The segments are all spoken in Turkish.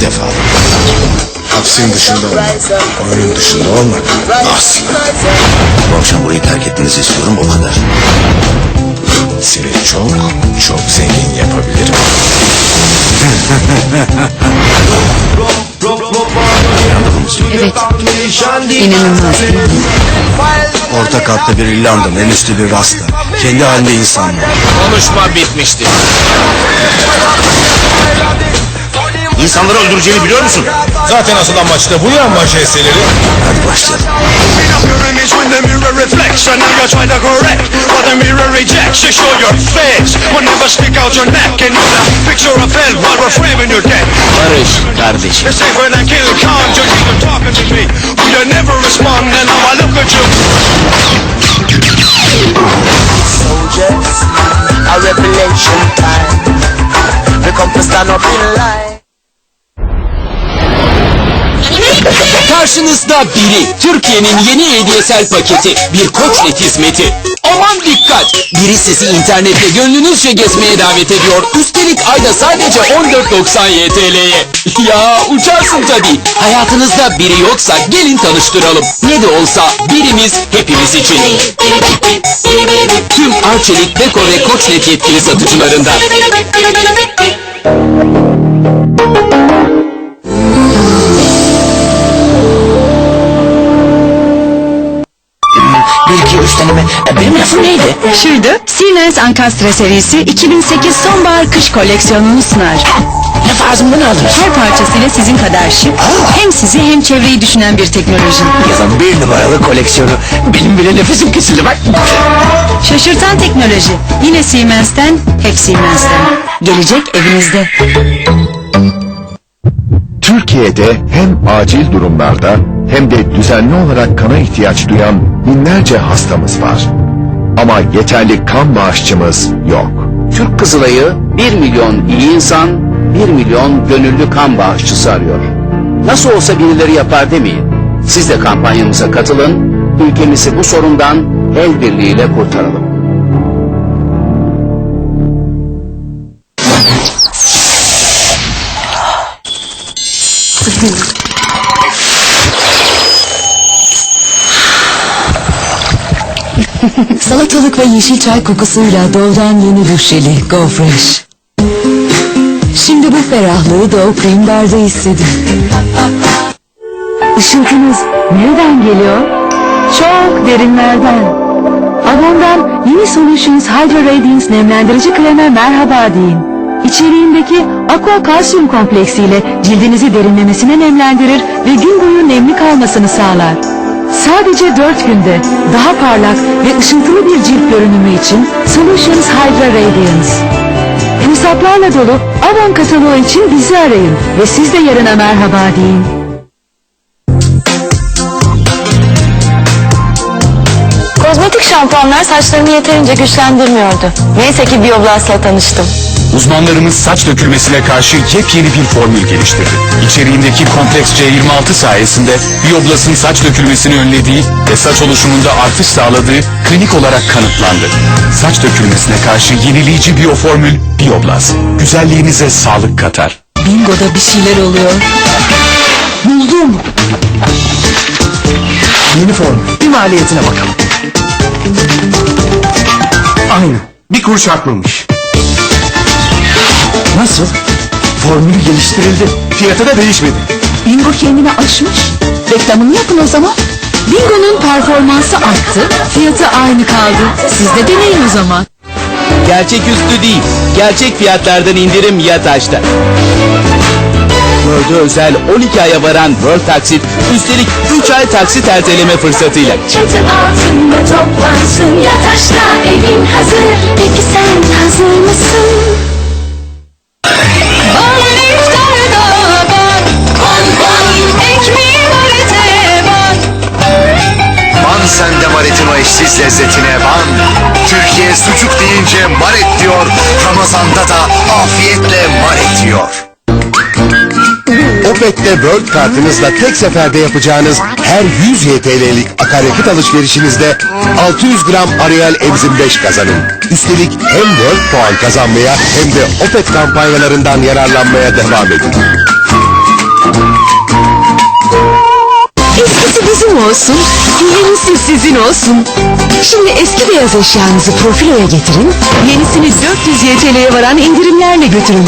defa. Hapsin dışında olmak, oyunun dışında olmak asla. Bu akşam burayı terk etmenizi istiyorum o kadar. Seni çok çok zengin yapabilirim. Evet. İnanılmaz. Orta katta bir İrlanda, en üstte bir rasta. Kendi halinde insanlar. Konuşma bitmişti. İnsanları öldüreceğini biliyor musun? Zaten asıl amaç da bu ya majesteleri. Hadi başlayalım. The the Barış kardeşim. It's safer than kill count You're even talking to me Will you never respond And now I look at you soldiers, a revelation time. We come to stand up in line. Karşınızda biri Türkiye'nin yeni hediyesel paketi bir koçlet hizmeti. Aman dikkat! Biri sizi internette gönlünüzce gezmeye davet ediyor. Üstelik ayda sadece 14.90 YTL'ye. Ya uçarsın tabii. Hayatınızda biri yoksa gelin tanıştıralım. Ne de olsa birimiz hepimiz için. Tüm Arçelik, Beko ve Koçnet yetkili satıcılarında. Deneme. E, benim lafım neydi? Şuydu, Siemens Ankastre serisi 2008 sonbahar kış koleksiyonunu sunar. Laf ağzımdan aldınız. Her parçasıyla sizin kadar şık, hem sizi hem çevreyi düşünen bir teknoloji. Yazın bir numaralı koleksiyonu. Benim bile nefesim kesildi bak. Şaşırtan teknoloji. Yine Siemens'ten, hep Siemens'ten. Gelecek evinizde. Türkiye'de hem acil durumlarda hem de düzenli olarak kana ihtiyaç duyan binlerce hastamız var. Ama yeterli kan bağışçımız yok. Türk Kızılay'ı 1 milyon iyi insan, 1 milyon gönüllü kan bağışçısı arıyor. Nasıl olsa birileri yapar demeyin. Siz de kampanyamıza katılın, ülkemizi bu sorundan el birliğiyle kurtaralım. Salatalık ve yeşil çay kokusuyla doğdan yeni duş jeli Go Fresh. Şimdi bu ferahlığı Dove Cream Bar'da hissedin. Işıltınız nereden geliyor? Çok derinlerden. Avon'dan yeni Solutions Hydra Radiance nemlendirici kreme merhaba deyin. İçeriğindeki aqua kalsiyum kompleksiyle cildinizi derinlemesine nemlendirir ve gün boyu nemli kalmasını sağlar. Sadece 4 günde daha parlak ve ışıltılı bir cilt görünümü için Solutions Hydra Radiance. Fırsatlarla dolu Avon kataloğu için bizi arayın ve siz de yarına merhaba deyin. Kozmetik şampuanlar saçlarımı yeterince güçlendirmiyordu. Neyse ki Bioblast'la tanıştım. Uzmanlarımız saç dökülmesine karşı yepyeni bir formül geliştirdi. İçeriğindeki kompleks C26 sayesinde Bioblas'ın saç dökülmesini önlediği ve saç oluşumunda artış sağladığı klinik olarak kanıtlandı. Saç dökülmesine karşı yenileyici biyoformül Bioblas. Güzelliğinize sağlık katar. Bingo'da bir şeyler oluyor. Buldum. Yeni formül. Bir maliyetine bakalım. Aynı. Bir kuruş artmamış. Nasıl? Formülü geliştirildi. Fiyatı da değişmedi. Bingo kendini aşmış. Reklamını yapın o zaman. Bingo'nun performansı arttı, fiyatı aynı kaldı. Siz de deneyin o zaman. Gerçek üstü değil, gerçek fiyatlardan indirim Yataş'ta. World'e özel 12 aya varan World Taksit, üstelik 3 ay taksit erteleme fırsatıyla. Çatı altında toplansın yataşta evin hazır Peki sen hazır mısın? çocuk deyince maret diyor, Ramazan'da da afiyetle maret diyor. Opet'te World kartınızla tek seferde yapacağınız her 100 YTL'lik akaryakıt alışverişinizde 600 gram Ariel Emzin 5 kazanın. Üstelik hem World puan kazanmaya hem de Opet kampanyalarından yararlanmaya devam edin. Eskisi bizim olsun, yenisi sizin olsun. Şimdi eski beyaz eşyanızı profiloya getirin, yenisini 400 YTL'ye varan indirimlerle götürün.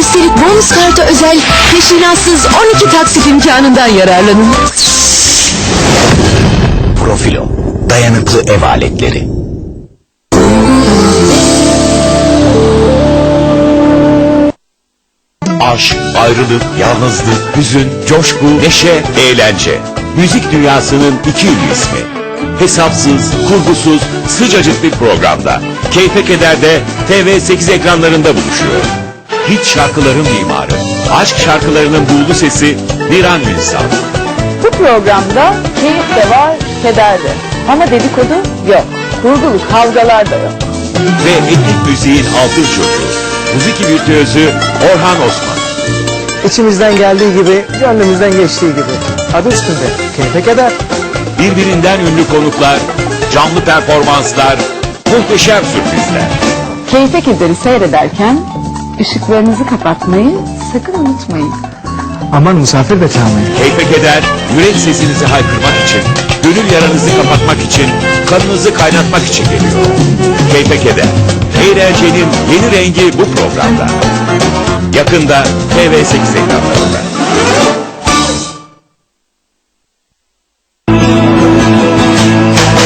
Üstelik bonus kartı özel peşinatsız 12 taksit imkanından yararlanın. Profilo. Dayanıklı ev aletleri. Aşk, ayrılık, yalnızlık, hüzün, coşku, neşe, eğlence. Müzik dünyasının iki ünlü ismi. Hesapsız, kurgusuz, sıcacık bir programda. Keyfe Keder'de TV8 ekranlarında buluşuyor. Hit şarkıların mimarı, aşk şarkılarının buğulu sesi Niran Ünsal. Bu programda keyif de var, keder de. Ama dedikodu yok. Kurgulu kavgalar da yok. ve etnik müziğin altın çocuğu. Müzik virtüözü Orhan Osman. İçimizden geldiği gibi, gönlümüzden geçtiği gibi. Adı üstünde. Keyfe keder. Birbirinden ünlü konuklar, canlı performanslar, muhteşem sürprizler. Keyfe kederi seyrederken ışıklarınızı kapatmayı sakın unutmayın. Aman misafir de çalmayın. Keyfe keder, yürek sesinizi haykırmak için, gönül yaranızı kapatmak için, kanınızı kaynatmak için geliyor. Keyfe keder, eğlencenin yeni rengi bu programda. Yakında TV8 ekranlarında.